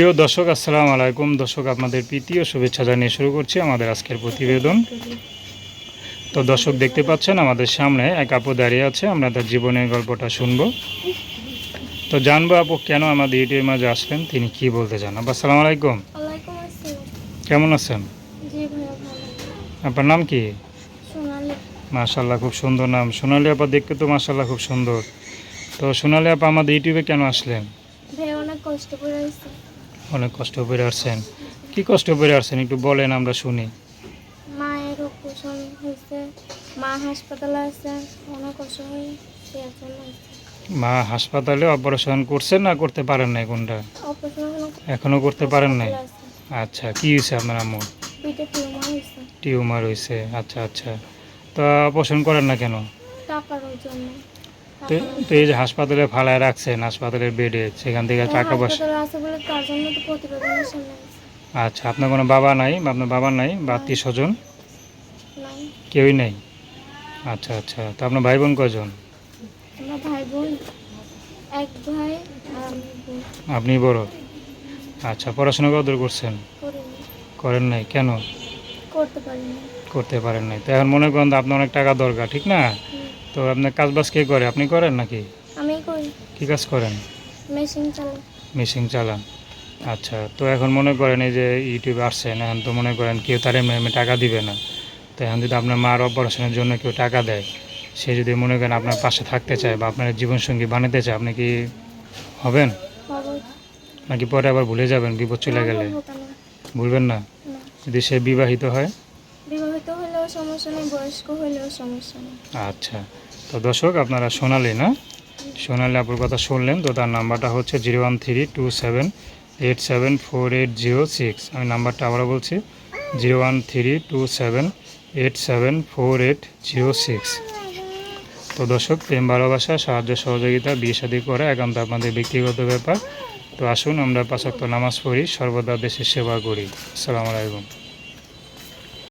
প্রিয় দর্শক আসসালামু আলাইকুম। দর্শক আপনাদের প্রীতি ও শুভেচ্ছা জানিয়ে শুরু করছি আমাদের আজকের প্রতিবেদন। তো দর্শক দেখতে পাচ্ছেন আমাদের সামনে এক আপু দাঁড়িয়ে আছে আমরা তার জীবনের গল্পটা শুনব। তো জানব আপু কেন আমাদের ইউটিউবের মাঝে আসলেন তিনি কি বলতে চান? আপু আসসালামু আলাইকুম। কেমন আছেন? আপনার নাম কি? মাশাল্লাহ খুব সুন্দর নাম। সোনালি আপা দেখতে তো মাশাল্লাহ খুব সুন্দর। তো সোনালি আপা আমাদের ইউটিউবে কেন আসলেন? অনেক কষ্ট করে আসছে। অনেক কষ্ট করে আসছেন। কি কষ্ট করে আসছেন একটু বলেন আমরা শুনি। মায়ের অপারেশন হয়েছে মা হাসপাতালে আছে অনেক মা হাসপাতালে অপারেশন করছেন না করতে পারেন না কোনটা? এখনও করতে পারেন নাই? আচ্ছা কি হয়েছে আপনার আম্মু টিউমার হয়েছে। আচ্ছা আচ্ছা। তো অপারেশন করেন না কেন? টাকার জন্য। তো এই যে হাসপাতালে ফালায় রাখছেন হাসপাতালের বেডে সেখান থেকে টাকা পয়সা আচ্ছা আপনার কোনো বাবা নাই? আপনার বাবা নাই? বা আত্মীয় স্বজন কেউই নেই? আচ্ছা আচ্ছা তো আপনার ভাই বোন। কজন আপনি বড়? আচ্ছা পড়াশোনা কদর করছেন? করেন নাই কেন? করতে পারেন নাই। তো এখন মনে করেন আপনার অনেক টাকা দরকার ঠিক না। তো আপনার কাজ বাজ কে করে? আপনি করেন নাকি? আমি করি। কি কাজ করেন? মেশিন চালাই। মেশিন চালান। আচ্ছা তো এখন মনে করেন এই যে ইউটিউবে আসছেন এখন তো মনে করেন কেউ তার এমনি টাকা দিবে না। তো এখন যদি আপনার মার অপারেশনের জন্য কেউ টাকা দেয় সে যদি মনে করেন আপনার পাশে থাকতে চায় বা আপনার জীবনসঙ্গী বানাতে চায় আপনি কি হবেন? নাকি পরে আবার ভুলে যাবেন বিপদ চলে গেলে? ভুলবেন না? না। যদি সে বিবাহিত হয়? বিবাহিত হলেও সমস্যা নেই বয়স্ক হলেও সমস্যা নেই। আচ্ছা। তো দর্শক, আপনারা শোনালি না? সোনালি আপুর কথা শুনলেন, তো তার নাম্বারটা হচ্ছে zero one three two seven eight seven four eight zero six. আমি নাম্বারটা আবারও বলছি, zero one three two seven eight seven four eight zero six. তো দর্শক, প্রেম, ভালোবাসা, সাহায্য, সহযোগিতা, বিয়ে শাদী করা একান্ত আপনাদের ব্যক্তিগত ব্যাপার। তো আসুন, আমরা পাঁচক্ত নামাজ পড়ি, সর্বদা দেশের সেবা করি। আসসালামু আলাইকুম।